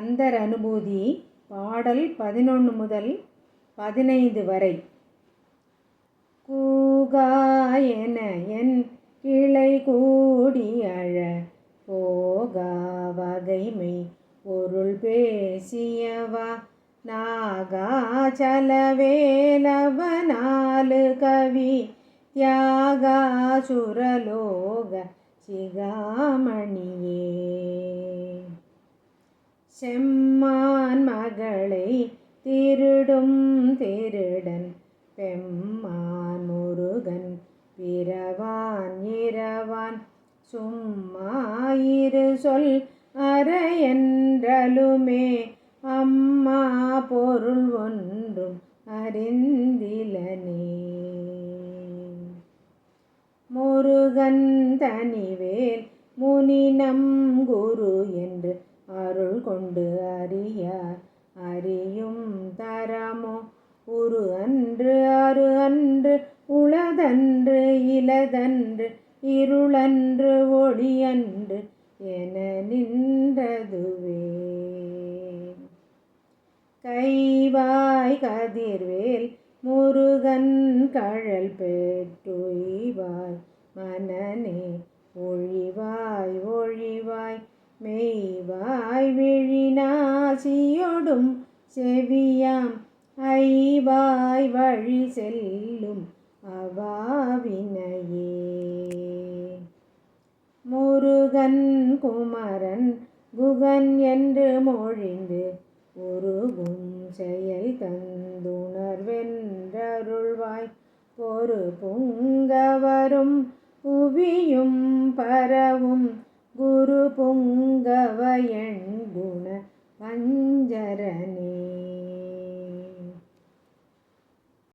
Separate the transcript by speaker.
Speaker 1: அனுபூதி பாடல் பதினொன்று முதல் பதினைந்து வரை. கூகாயென என் கிளை கூடி அழ போகா வகைமை பொருள் பேசியவா நாகாச்சலவேலவனாலு கவி தியாகாசுரலோக சிகாமணி செம்மான் மகளை திருடும் திருடன். பெம்மான் முருகன் பிறவான் இரவான். சும்மாயிரு சொல் அறையென்றலுமே. அம்மா பொருள் ஒன்றும் அறிந்திலனே. முருகன் தனிவேல் முனினம் குரு என்று அருள் கொண்டு அறியார் அறியும் தரமோ? உரு அன்று அரு அன்று உளதன்று இலதன்று இருளன்று ஒளியன்று என நின்றதுவே. கைவாய் கதிர்வேல் முருகன் கழல் பெற்றுய்வாய் மனநே ஒழிவாய் ஒழிவாய் விழிநாசியொடும் செவியாம். ஐவாய் வழி செல்லும் அவாவினையே. முருகன் குமரன் குகன் என்று மொழிந்து உருகும் செயல் தந்துணர்வென்றருள்வாய். பொறு புங்கவரும் புவியும் பரவும் குரு புங்கவயன் குண பஞ்சரனே